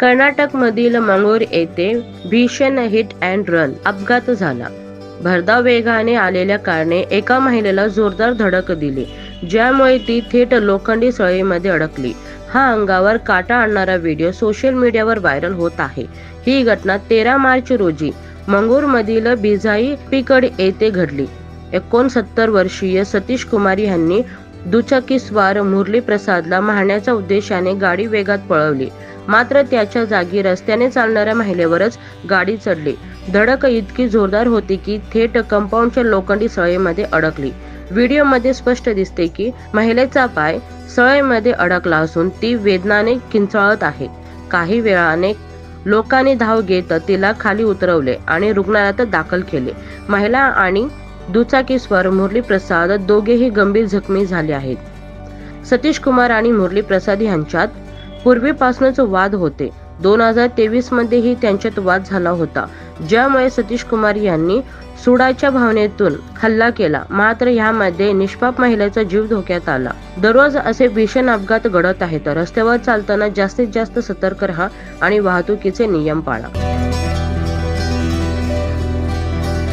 कर्नाटकमधील मंगळूर येथे भीषण हिट अँड रन अपघात झाला. भरधाव वेगाने आलेल्या कारने एका महिलेला जोरदार धडक दिली ज्यामुळे ती थेट लोखंडी सळीमध्ये अडकली. हा अंगावर काटा आणणारा व्हिडिओ सोशल मीडियावर व्हायरल होत आहे. ही घटना तेरा मार्च रोजी मंगूरमधील बिझाई पिकड येथे घडली. एकोणसत्तर वर्षीय सतीश कुमार यांनी दुचाकीस्वार मुरली प्रसादला मारण्याच्या उद्देशाने गाडी वेगात पळवली. मात्र त्याच्या जागी रस्त्याने चालणाऱ्या महिलेवरच गाडी चढली. धडक इतकी जोरदार होती की थेट कंपाऊंडच्या लोखंडी सळईमध्ये अडकली. व्हिडिओमध्ये स्पष्ट दिसते की महिलेचा पाय सळईमध्ये अडकला असून ती वेदनाने किंचाळत आहे. काही वेळाने लोकांनी धाव घेत तिला खाली उतरवले आणि रुग्णालयात दाखल केले. महिला आणि दुचाकीस्वार मुरली प्रसाद दोघेही गंभीर जखमी झाले आहेत. सतीश कुमार आणि मुरली प्रसाद यांच्यात पूर्वीपासूनच वाद होते. दोन हजार तेवीस मध्येही त्यांच्यात वाद झाला होता. ज्यामुळे सतीश कुमार यांनी सुडाच्या भावनेतून हल्ला केला. मात्र यामध्ये निष्पाप महिलेचा जीव धोक्यात आला. दररोज असे भीषण अपघात घडत आहेत. रस्त्यावर चालताना जास्तीत जास्त सतर्क राहा आणि वाहतुकीचे नियम पाळा.